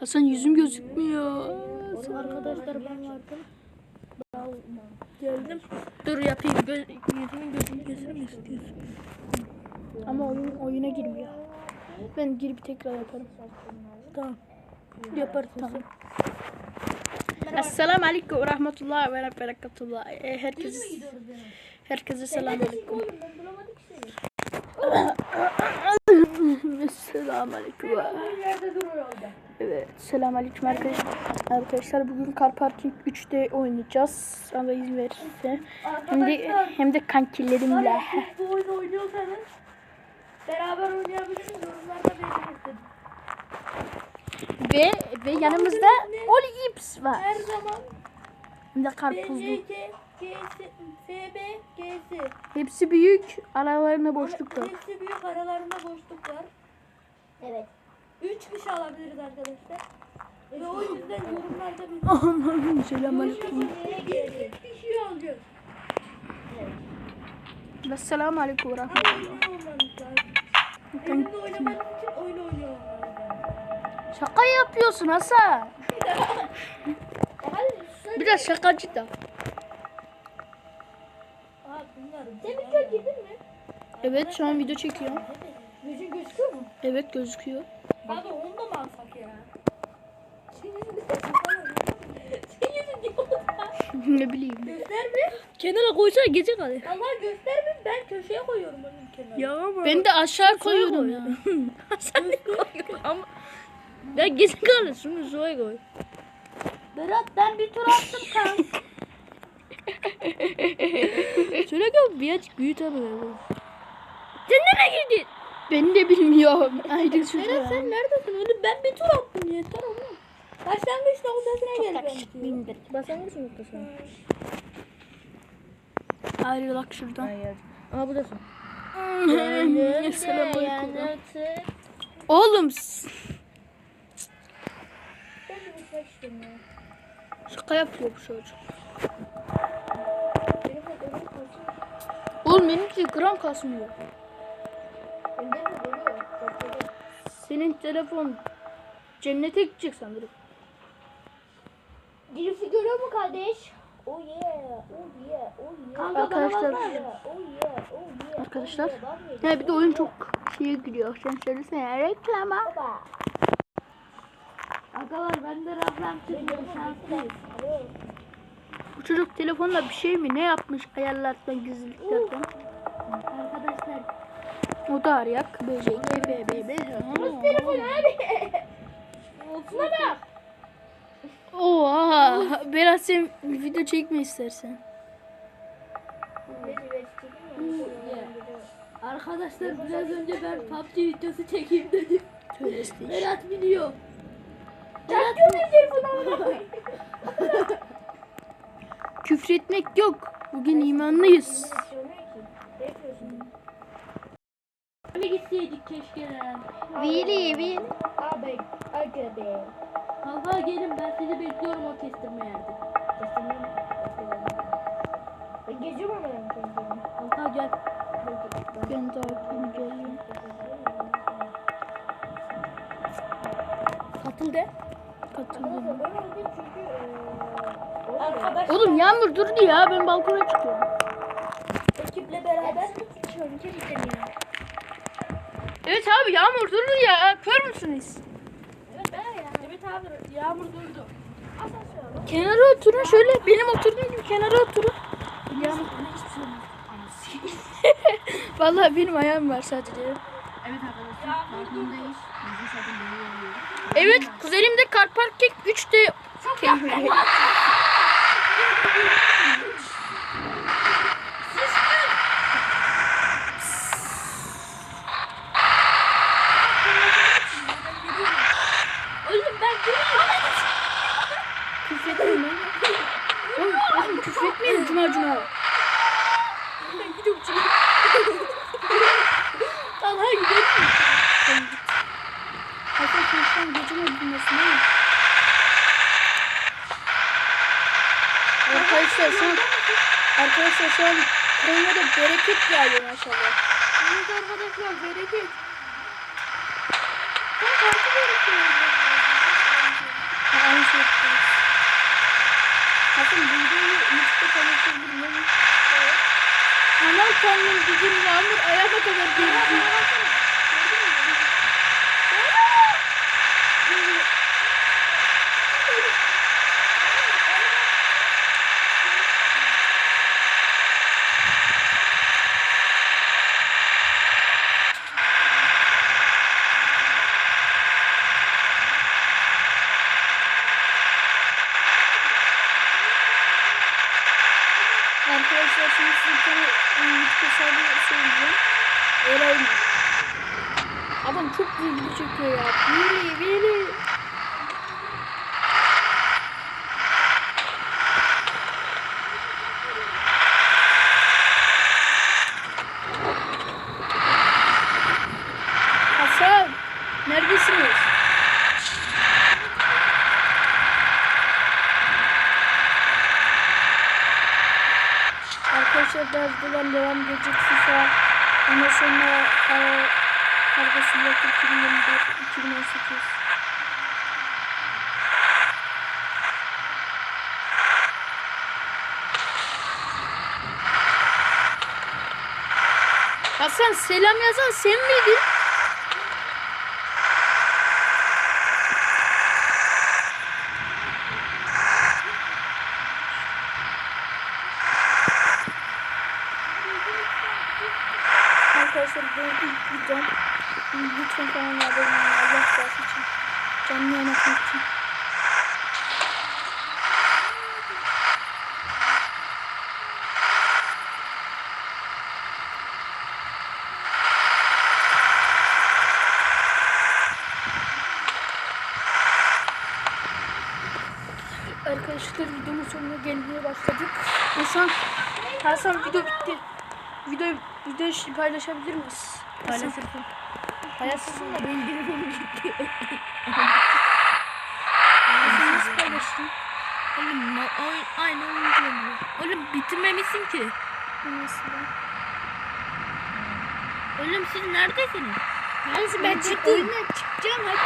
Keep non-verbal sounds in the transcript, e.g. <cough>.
Hasan yüzüm gözükmüyor. Arkadaşlar ben vardım. Geldim. Dur yapayım. Göz, yüzümün gözünü keser mi istiyorsun? Ama oyun oyuna girmiyor. Ben girip tekrar yaparım. Tamam. Yaparız tamam. Esselamu Aleyküm ve Rahmetullah ve Berekatullah. E, herkese, herkese selamun Aleyküm. Esselamu Aleyküm. Evet, selamun Aleyküm arkadaşlar. Arkadaşlar bugün Car Parking 3'te oynayacağız. Allah izin verirse. Hem de, hem de kankilerimle. Bu oyunu oynuyorsanız beraber. Yorumlarda belirtin. Ve, ve yanımızda Oli Ips var. Her zaman Hem de karpuzlu. Hepsi büyük. Aralarında boşluk var. Hepsi büyük aralarında boşluk var. Evet. 3 kişi alabiliriz arkadaşlar. Ve o yüzden yorumlarda bir Aman selamun Aleyküm. İlk kişiyi alacağız. Ve selamun Aleyküm ve Rahmetullah. Oynamak için oyun oynuyor. Şaka yapıyorsun Hasan. <laughs> Bir de şakacı da. Aa bunlar. Sen bir kör girdin mi? Evet şu an video çekiyorum. Yüzün gözüküyor mu? Evet gözüküyor. Abi onu da mı alsak ya? Senin yüzün ne bileyim. Göster mi? Kenara koysana gece kalır. Allah göster mi? Ben köşeye koyuyorum onun kenarına. Ya ama. Ben de aşağı <laughs> koyuyorum ya. Sen de koyuyorsun ama. Ben gece kalır şunu şuraya koy. Berat ben bir tur attım kan. <laughs> Şöyle koy birazcık büyüt abi. Sen nereye girdin? Ben de bilmiyorum. Ayrı Berat şurada. sen neredesin oğlum? Ben bir tur attım yeter oğlum. Başlangıç noktasına gel ben. Bindir. Başlangıç noktasına. Ayrılak şuradan. Ama buradasın. Oğlum s- Ben de uçmak istiyorum ya. şaka yapıyor bu çocuk. Oğlum benimki gram kasmıyor. Senin telefon cennete gidecek sanırım. Birisi görüyor mu kardeş? Oh yeah, oh yeah, oh yeah. Arkadaşlar- Oh yeah, oh yeah. Arkadaşlar. Oh yeah, ya. Bir de oyun çok şeye gidiyor. Sen söylesene reklama. Baba. Agalar ben de reklam çekiyorum şanslıyız. Bu çocuk telefonla bir şey mi ne yapmış ayarlardan gizliliklerden. Arkadaşlar. O da arayak. BJK BBB. Telefon abi. Şuna bak. Berat sen video çekme istersen. Arkadaşlar biraz önce ben PUBG videosu çekeyim dedim. Berat biliyor. Berat biliyor <laughs> Küfretmek yok. Bugün imanlıyız. Abi gitseydik keşke lan. Vili vili. Abi, be. Kanka gelin ben sizi bekliyorum o kestirme yerde. Kestirme mi? Ben geziyorum ama ben. Kanka gel. Ben de aklıma geliyor. Katıl de. Katıldım. Arkadaş Oğlum yağmur durdu ya. Ben balkona çıkıyorum. ekiple beraber şöyle Evet abi yağmur durdu ya. Kör müsünüz? Evet ben ya. Evet abi yağmur durdu. Asansör. Kenara oturun şöyle. Benim oturduğum gibi kenara oturun. Yağmur. <laughs> Vallahi benim ayağım var sadece. Evet arkadaşlar. Balkondayız. Evet kuzenimde Car Parking 3'te keyifli. Oğlum ben Küfretmeyin lan. Oğlum, oğlum küfretmeyin cuma cuma. Ben gidiyorum şimdi. Talha gidelim mi? Hasan sen şu an gecenin dinlesin değil mi? Arkadaşlar şu an Arkadaşlar şu an Konya'da bereket yağıyor maşallah. Evet arkadaşlar bereket. Sen kartı bereket. Aynı şey yapıyoruz. Hasan bulduğunu mutlu kalırsın. Hemen kendini bizim yağmur ayağına kadar geldi. Arkadaşlar şimdi size bir tane YouTube hesabı söyleyeceğim. Mı? Adam çok ilgili çekiyor ya. Biri biri. Hasan neredesiniz? Birazdan devam edecek FIFA. Ondan sonra e, yok 2021 2018. Hasan selam yazan sen miydin? Yönetmek için. Arkadaşlar videonun sonuna gelmeye başladık. Hasan, Hasan video bitti. Video video paylaşabilir miyiz? Paylaşırsın. Paylaşırsın da benim telefonum gitti. Hasan nasıl paylaştın? Oğlum ma- oyun, aynı oyun kullanıyor. Oğlum bitirmemişsin ki. Nasıl? Oğlum siz neredesiniz? Neyse ben çıktım. Oyundan çıkacağım hadi.